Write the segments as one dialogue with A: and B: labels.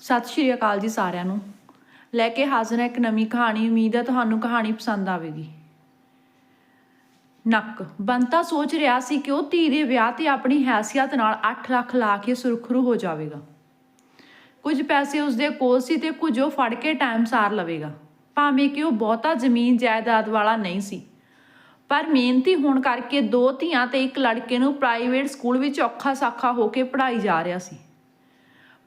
A: ਸਤਿ ਸ਼੍ਰੀ ਅਕਾਲ ਜੀ ਸਾਰਿਆਂ ਨੂੰ। ਲੈ ਕੇ ਹਾਜ਼ਰ ਹੈ ਇੱਕ ਨਵੀਂ ਕਹਾਣੀ, ਉਮੀਦ ਹੈ ਤੁਹਾਨੂੰ ਕਹਾਣੀ ਪਸੰਦ ਆਵੇਗੀ। ਨੱਕ, ਬੰਤਾ ਸੋਚ ਰਿਹਾ ਸੀ ਕਿ ਉਹ ਧੀ ਦੇ ਵਿਆਹ ਤੇ ਆਪਣੀ ਹੈਸੀਅਤ ਨਾਲ 8 ਲੱਖ ਲਾ ਕੇ ਸੁਰਖਰੂ ਹੋ ਜਾਵੇਗਾ। ਕੁਝ ਪੈਸੇ ਉਸਦੇ ਕੋਲ ਸੀ ਤੇ ਕੁਝ ਉਹ ਫੜ ਕੇ ਟਾਈਮ ਸਾਰ ਲਵੇਗਾ। ਭਾਵੇਂ ਕਿ ਉਹ ਬਹੁਤਾ ਜ਼ਮੀਨ ਜਾਇਦਾਦ ਵਾਲਾ ਨਹੀਂ ਸੀ। ਪਰ ਮਿਹਨਤੀ ਹੋਣ ਕਰਕੇ ਦੋ ਧੀਆਂ ਤੇ ਇੱਕ ਲੜਕੇ ਨੂੰ ਪ੍ਰਾਈਵੇਟ ਸਕੂਲ ਵਿੱਚ ਔਖਾ ਸਾਖਾ ਹੋ ਕੇ ਪੜ੍ਹਾਈ ਜਾ ਰਿਹਾ ਸੀ।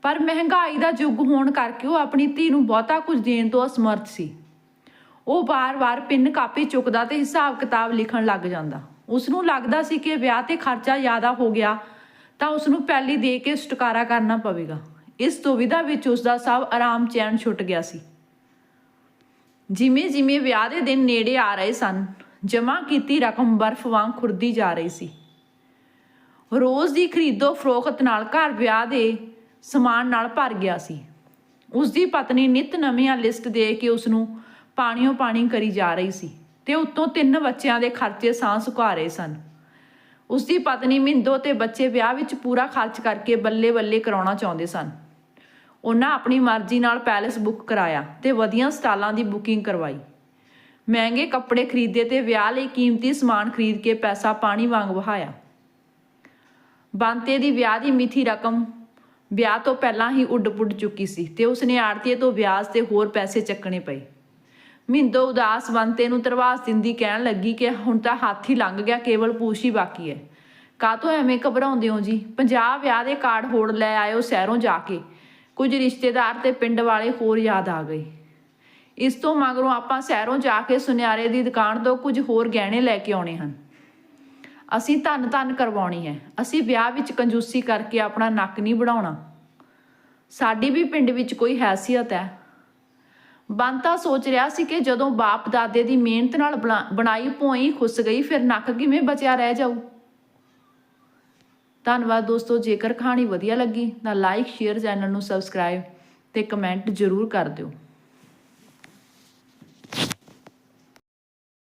A: ਪਰ ਮਹਿੰਗਾਈ ਦਾ ਯੁੱਗ ਹੋਣ ਕਰਕੇ ਉਹ ਆਪਣੀ ਧੀ ਨੂੰ ਬਹੁਤਾ ਕੁਝ ਦੇਣ ਤੋਂ ਅਸਮਰਥ ਸੀ। ਉਹ ਵਾਰ-ਵਾਰ ਪਿੰਨ ਕਾਪੀ ਚੁੱਕਦਾ ਤੇ ਹਿਸਾਬ ਕਿਤਾਬ ਲਿਖਣ ਲੱਗ ਜਾਂਦਾ। ਉਸ ਨੂੰ ਲੱਗਦਾ ਸੀ ਕਿ ਵਿਆਹ ਤੇ ਖਰਚਾ ਜ਼ਿਆਦਾ ਹੋ ਗਿਆ ਤਾਂ ਉਸ ਨੂੰ ਪਹਿਲੀ ਦੇ ਕੇ ਛੁਟਕਾਰਾ ਕਰਨਾ ਪਵੇਗਾ। ਇਸ ਦੁਵਿਧਾ ਵਿੱਚ ਉਸ ਦਾ ਸਭ ਆਰਾਮ ਚੈਨ ਛੁੱਟ ਗਿਆ ਸੀ। ਜਿਵੇਂ ਜਿਵੇਂ ਵਿਆਹ ਦੇ ਦਿਨ ਨੇੜੇ ਆ ਰਹੇ ਸਨ, ਜਮ੍ਹਾਂ ਕੀਤੀ ਰਕਮ ਬਰਫ਼ ਵਾਂਗ ਖੁਰਦੀ ਜਾ ਰਹੀ ਸੀ। ਰੋਜ਼ ਦੀ ਖਰੀਦੋ ਫਰੋਖਤ ਨਾਲ ਘਰ ਵਿਆਹ ਦੇ ਸਮਾਨ ਨਾਲ ਭਰ ਗਿਆ ਸੀ। ਉਸ ਦੀ ਪਤਨੀ ਨਿਤ ਨਵੀਆਂ ਲਿਸਟ ਦੇ ਕੇ ਉਸ ਨੂੰ ਪਾਣੀਓ ਪਾਣੀ ਕਰੀ ਜਾ ਰਹੀ ਸੀ ਤੇ ਉੱਤੋਂ ਤਿੰਨ ਬੱਚਿਆਂ ਦੇ ਖਰਚੇ ਸਾਂ ਸੁਕਾ ਰਹੇ ਸਨ। ਉਸ ਦੀ ਪਤਨੀ ਮਿੰਦੋ ਤੇ ਬੱਚੇ ਵਿਆਹ ਵਿੱਚ ਪੂਰਾ ਖਰਚ ਕਰਕੇ ਬੱਲੇ ਬੱਲੇ ਕਰਾਉਣਾ ਚਾਹੁੰਦੇ ਸਨ। ਉਹਨਾਂ ਆਪਣੀ ਮਰਜ਼ੀ ਨਾਲ ਪੈਲੇਸ ਬੁੱਕ ਕਰਾਇਆ ਤੇ ਵਧੀਆ ਸਟਾਲਾਂ ਦੀ ਬੁਕਿੰਗ ਕਰਵਾਈ। ਮਹਿੰਗੇ ਕੱਪੜੇ ਖਰੀਦੇ ਤੇ ਵਿਆਹ ਲਈ ਕੀਮਤੀ ਸਮਾਨ ਖਰੀਦ ਕੇ ਪੈਸਾ ਪਾਣੀ ਵਾਂਗ ਵਹਾਇਆ। ਬੰਤੇ ਦੀ ਵਿਆਹ ਦੀ ਮਿੱਥੀ ਰਕਮ ਵਿਆਹ ਤੋਂ ਪਹਿਲਾਂ ਹੀ ਉੱਡ-ਪੁੱਡ ਚੁੱਕੀ ਸੀ ਤੇ ਉਸਨੇ ਆੜਤੀਏ ਤੋਂ ਵਿਆਜ ਤੇ ਹੋਰ ਪੈਸੇ ਚੱਕਣੇ ਪਏ। ਮਿੰਦੋ ਉਦਾਸ ਬੰਤੇ ਨੂੰ ਤਰਵਾਸ ਦਿੰਦੀ ਕਹਿਣ ਲੱਗੀ ਕਿ ਹੁਣ ਤਾਂ ਹੱਥ ਹੀ ਲੰਘ ਗਿਆ, ਕੇਵਲ ਪੂਛ ਹੀ ਬਾਕੀ ਹੈ। ਕਾਹਤੋਂ ਐਵੇਂ ਘਬਰਾਉਂਦੇ ਹੋ ਜੀ? 50 ਵਿਆਹ ਦੇ ਕਾਰਡ ਹੋੜ ਲੈ ਆਇਓ ਸ਼ਹਿਰੋਂ ਜਾ ਕੇ। ਕੁਝ ਰਿਸ਼ਤੇਦਾਰ ਤੇ ਪਿੰਡ ਵਾਲੇ ਹੋਰ ਯਾਦ ਆ ਗਏ। ਇਸ ਤੋਂ ਮਗਰੋਂ ਆਪਾਂ ਸ਼ਹਿਰੋਂ ਜਾ ਕੇ ਸੁਨਿਆਰੇ ਦੀ ਦੁਕਾਨ ਤੋਂ ਕੁਝ ਹੋਰ ਗਹਿਣੇ ਲੈ ਕੇ ਆਉਣੇ ਹਨ। ਅਸੀਂ ਧੰਨ ਧੰਨ ਕਰਵਾਉਣੀ ਹੈ। ਅਸੀਂ ਵਿਆਹ ਵਿੱਚ ਕੰਜੂਸੀ ਕਰਕੇ ਆਪਣਾ ਨੱਕ ਨਹੀਂ ਵੜਾਉਣਾ ਸਾਡੀ ਵੀ ਪਿੰਡ ਵਿੱਚ ਕੋਈ ਹੈਸੀਅਤ ਹੈ। ਬੰਤਾ ਸੋਚ ਰਿਹਾ ਸੀ ਕਿ ਜਦੋਂ ਬਾਪ ਦਾਦੇ ਦੀ ਮਿਹਨਤ ਨਾਲ ਬਣਾ- ਬਣਾਈ ਭੋਈ ਖੁੱਸ ਗਈ, ਫਿਰ ਨੱਕ ਕਿਵੇਂ ਬਚਿਆ ਰਹਿ ਜਾਊ? ਧੰਨਵਾਦ ਦੋਸਤੋ, ਜੇਕਰ ਕਹਾਣੀ ਵਧੀਆ ਲੱਗੀ ਤਾਂ ਲਾਈਕ ਸ਼ੇਅਰ ਚੈਨਲ ਨੂੰ ਸਬਸਕ੍ਰਾਈਬ ਤੇ ਕਮੈਂਟ ਜ਼ਰੂਰ ਕਰ ਦਿਓ।